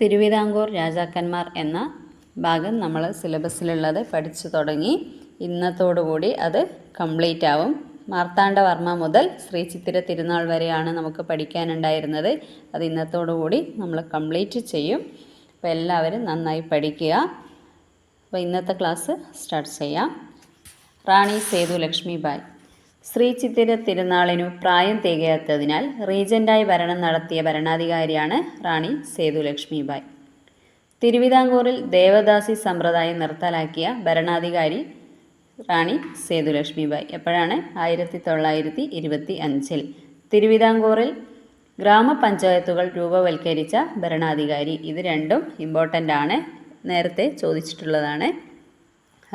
തിരുവിതാംകൂർ രാജാക്കന്മാർ എന്ന ഭാഗം നമ്മൾ സിലബസിലുള്ളത് പഠിച്ചു തുടങ്ങി. ഇന്നത്തോടുകൂടി അത് കംപ്ലീറ്റ് ആവും. മാർത്താണ്ഡവർമ്മ മുതൽ ശ്രീ ചിത്തിര തിരുനാൾ വരെയാണ് നമുക്ക് പഠിക്കാനുണ്ടായിരുന്നത്. അത് ഇന്നത്തോടുകൂടി നമ്മൾ കംപ്ലീറ്റ് ചെയ്യും. അപ്പോൾ എല്ലാവരും നന്നായി പഠിക്കുക. അപ്പോൾ ഇന്നത്തെ ക്ലാസ് സ്റ്റാർട്ട് ചെയ്യാം. റാണി സേതു ലക്ഷ്മിബായ് ശ്രീ ചിത്തിര തിരുനാളിനു പ്രായം തികയാത്തതിനാൽ റീജന്റായി ഭരണം നടത്തിയ ഭരണാധികാരിയാണ് റാണി സേതുലക്ഷ്മിബായ്. തിരുവിതാംകൂറിൽ ദേവദാസി സമ്പ്രദായം നിർത്തലാക്കിയ ഭരണാധികാരി റാണി സേതുലക്ഷ്മിബായ്. എപ്പോഴാണ്? ആയിരത്തി തൊള്ളായിരത്തി ഇരുപത്തി അഞ്ചിൽ തിരുവിതാംകൂറിൽ ഗ്രാമപഞ്ചായത്തുകൾ രൂപവൽക്കരിച്ച ഭരണാധികാരി. ഇത് രണ്ടും ഇമ്പോർട്ടന്റ് ആണ്. നേരത്തെ ചോദിച്ചിട്ടുള്ളതാണ്.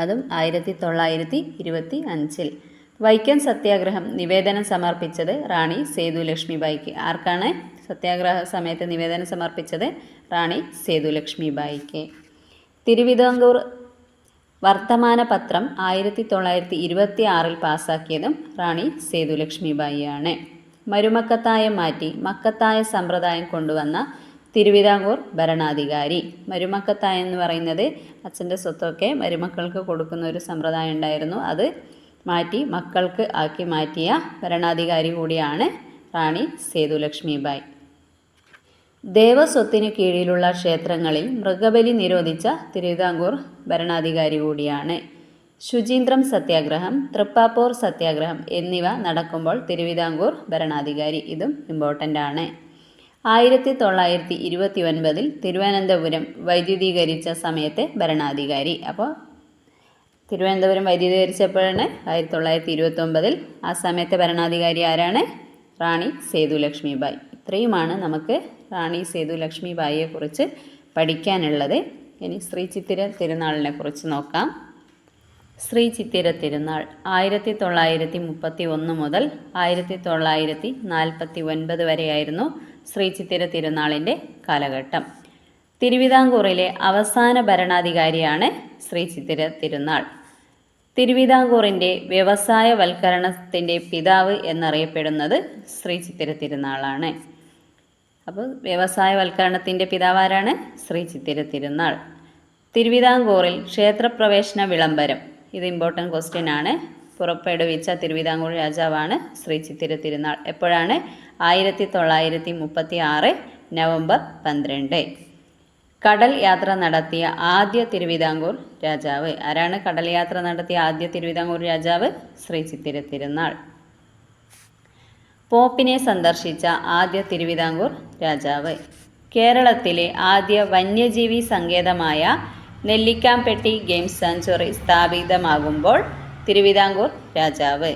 അതും ആയിരത്തി തൊള്ളായിരത്തി ഇരുപത്തി അഞ്ചിൽ വൈക്കം സത്യാഗ്രഹം നിവേദനം സമർപ്പിച്ചത് റാണി സേതു ലക്ഷ്മിബായിക്ക് ആർക്കാണ് സത്യാഗ്രഹ സമയത്ത് നിവേദനം സമർപ്പിച്ചത്? റാണി സേതു ലക്ഷ്മിബായിക്ക് തിരുവിതാംകൂർ വർത്തമാന പത്രം ആയിരത്തി തൊള്ളായിരത്തി ഇരുപത്തി ആറിൽ പാസ്സാക്കിയതും റാണി സേതു ലക്ഷ്മിബായിയാണ് മരുമക്കത്തായം മാറ്റി മക്കത്തായ സമ്പ്രദായം കൊണ്ടുവന്ന തിരുവിതാംകൂർ ഭരണാധികാരി. മരുമക്കത്തായം എന്ന് പറയുന്നത് അച്ഛന്റെ സ്വത്തൊക്കെ മരുമക്കൾക്ക് കൊടുക്കുന്ന ഒരു സമ്പ്രദായം ഉണ്ടായിരുന്നു. അത് മാറ്റി മക്കൾക്ക് ആക്കി മാറ്റിയ ഭരണാധികാരി കൂടിയാണ് റാണി സേതുലക്ഷ്മിബായ് ദേവസ്വത്തിന് കീഴിലുള്ള ക്ഷേത്രങ്ങളിൽ മൃഗബലി നിരോധിച്ച തിരുവിതാംകൂർ ഭരണാധികാരി കൂടിയാണ്. ശുചീന്ദ്രം സത്യാഗ്രഹം തൃപ്പാപ്പൂർ സത്യാഗ്രഹം എന്നിവ നടക്കുമ്പോൾ തിരുവിതാംകൂർ ഭരണാധികാരി ഇതും ഇമ്പോർട്ടന്റ് ആണ്. ആയിരത്തി തൊള്ളായിരത്തി ഇരുപത്തി ഒൻപതിൽ തിരുവനന്തപുരം വൈദ്യുതീകരിച്ച സമയത്തെ ഭരണാധികാരി. അപ്പോൾ തിരുവനന്തപുരം വൈദ്യുതീകരിച്ചപ്പോഴാണ് ആയിരത്തി തൊള്ളായിരത്തി ഇരുപത്തി ഒമ്പതിൽ ആ സമയത്തെ ഭരണാധികാരി ആരാണ്? റാണി സേതു ലക്ഷ്മിബായി. ഇത്രയുമാണ് നമുക്ക് റാണി സേതു ലക്ഷ്മിബായിയെ കുറിച്ച് പഠിക്കാനുള്ളത്. ഇനി ശ്രീ ചിത്തിര തിരുനാളിനെ കുറിച്ച് നോക്കാം. ശ്രീ ചിത്തിര തിരുനാൾ ആയിരത്തി തൊള്ളായിരത്തി മുപ്പത്തി ഒന്ന് മുതൽ ആയിരത്തി തൊള്ളായിരത്തി നാൽപ്പത്തി ഒൻപത് വരെയായിരുന്നു ശ്രീ ചിത്തിര തിരുനാളിന്റെ കാലഘട്ടം. തിരുവിതാംകൂറിലെ അവസാന ഭരണാധികാരിയാണ് ശ്രീ ചിത്തിര തിരുനാൾ. തിരുവിതാംകൂറിന്റെ വ്യവസായവൽക്കരണത്തിന്റെ പിതാവ് എന്നറിയപ്പെടുന്നത് ശ്രീ ചിത്തിര തിരുനാളാണ്. അപ്പോൾ വ്യവസായവൽക്കരണത്തിന്റെ പിതാവ് ആരാണ് ശ്രീ ചിത്തിര തിരുനാൾ. തിരുവിതാംകൂറിൽ ക്ഷേത്രപ്രവേശന വിളംബരം ഇത് ഇമ്പോർട്ടന്റ് ക്വസ്റ്റ്യൻ ആണ്. പുറപ്പെടുവിച്ച തിരുവിതാംകൂർ രാജാവാണ് ശ്രീ ചിത്തിര തിരുനാൾ. എപ്പോഴാണ്? ആയിരത്തി തൊള്ളായിരത്തി മുപ്പത്തി ആറ് നവംബർ പന്ത്രണ്ട്. കടൽ യാത്ര നടത്തിയ ആദ്യ തിരുവിതാംകൂർ രാജാവ്. ആരാണ് കടൽ യാത്ര നടത്തിയ ആദ്യ തിരുവിതാംകൂർ രാജാവ്? ശ്രീ ചിത്തിര തിരുനാൾ. പോപ്പിനെ സന്ദർശിച്ച ആദ്യ തിരുവിതാംകൂർ രാജാവ്. കേരളത്തിലെ ആദ്യ വന്യജീവി സങ്കേതമായ നെല്ലിക്കാംപെട്ടി ഗെയിം സെഞ്ചുറി സ്ഥാപിതമാകുമ്പോൾ തിരുവിതാംകൂർ രാജാവ്.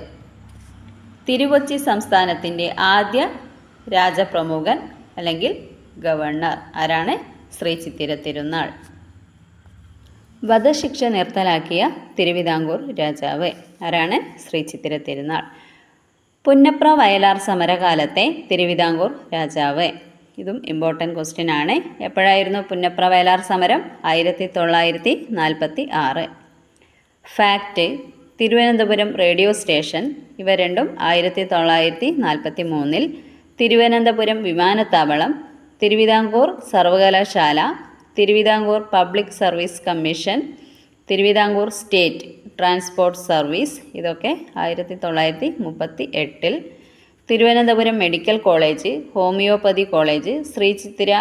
തിരുവൊച്ചി സംസ്ഥാനത്തിന്റെ ആദ്യ രാജപ്രമുഖൻ അല്ലെങ്കിൽ ഗവർണർ. ആരാണ്? ശ്രീ ചിത്തിര തിരുനാൾ വധശിക്ഷ നിർത്തലാക്കിയ തിരുവിതാംകൂർ രാജാവ് ആരാണ്? ശ്രീ ചിത്തിര തിരുനാൾ പുന്നപ്ര വയലാർ സമരകാലത്തെ തിരുവിതാംകൂർ രാജാവ്. ഇതും ഇമ്പോർട്ടന്റ് ക്വസ്റ്റ്യൻ ആണ്. എപ്പോഴായിരുന്നു പുന്നപ്ര വയലാർ സമരം? ആയിരത്തി തൊള്ളായിരത്തി നാൽപ്പത്തി ആറ് ഫാക്റ്റ് തിരുവനന്തപുരം റേഡിയോ സ്റ്റേഷൻ ഇവ രണ്ടും ആയിരത്തി തൊള്ളായിരത്തി നാൽപ്പത്തി മൂന്നിൽ തിരുവനന്തപുരം വിമാനത്താവളം തിരുവിതാംകൂർ സർവകലാശാല Travancore public service commission Travancore state transport service ഇതൊക്കെ ആയിരത്തി തൊള്ളായിരത്തി മുപ്പത്തി എട്ടിൽ Thiruvananthapuram medical college homoeopathy college Sri Chithira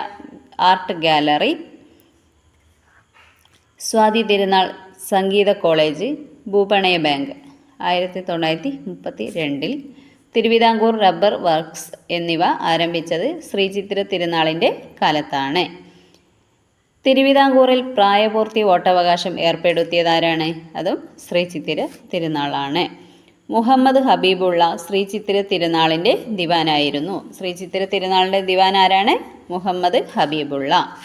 art gallery Swathi Thirunal സംഗീത കോളേജ് ഭൂപണയ ബാങ്ക് ആയിരത്തി തൊള്ളായിരത്തി മുപ്പത്തി രണ്ടിൽ തിരുവിതാംകൂർ റബ്ബർ വർക്ക്സ് എന്നിവ ആരംഭിച്ചത് ശ്രീ ചിത്ര തിരുനാളിന്റെ കാലത്താണ്. തിരുവിതാംകൂറിൽ പ്രായപൂർത്തി വോട്ടവകാശം ഏർപ്പെടുത്തിയതാരാണ്? അതും ശ്രീ ചിത്തിര തിരുനാളാണ്. മുഹമ്മദ് ഹബീബുള്ള ശ്രീ ചിത്തിര തിരുനാളിന്റെ ദിവാനായിരുന്നു. ശ്രീ ചിത്തിര തിരുനാളിന്റെ ദിവാൻ ആരാണ് മുഹമ്മദ് ഹബീബുള്ള.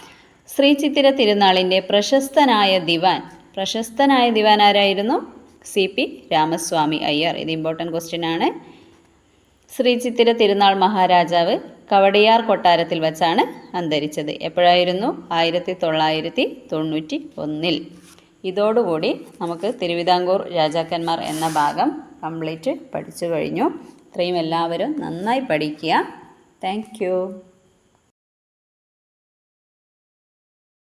ശ്രീ ചിത്തിര തിരുനാളിന്റെ പ്രശസ്തനായ ദിവാൻ പ്രശസ്തനായ ദിവാൻ ആരായിരുന്നു സി പി രാമസ്വാമി അയ്യർ. ഇത് ഇമ്പോർട്ടന്റ് ക്വസ്റ്റ്യൻ ആണ്. ശ്രീ ചിത്തിര തിരുനാൾ മഹാരാജാവ് കവടിയാർ കൊട്ടാരത്തിൽ വച്ചാണ് അന്തരിച്ചത്. എപ്പോഴായിരുന്നു? ആയിരത്തി തൊള്ളായിരത്തി തൊണ്ണൂറ്റി ഒന്നിൽ ഇതോടുകൂടി നമുക്ക് തിരുവിതാംകൂർ രാജാക്കന്മാർ എന്ന ഭാഗം കംപ്ലീറ്റ് പഠിച്ചു കഴിഞ്ഞു. ഇത്രയും എല്ലാവരും നന്നായി പഠിക്കുക. താങ്ക്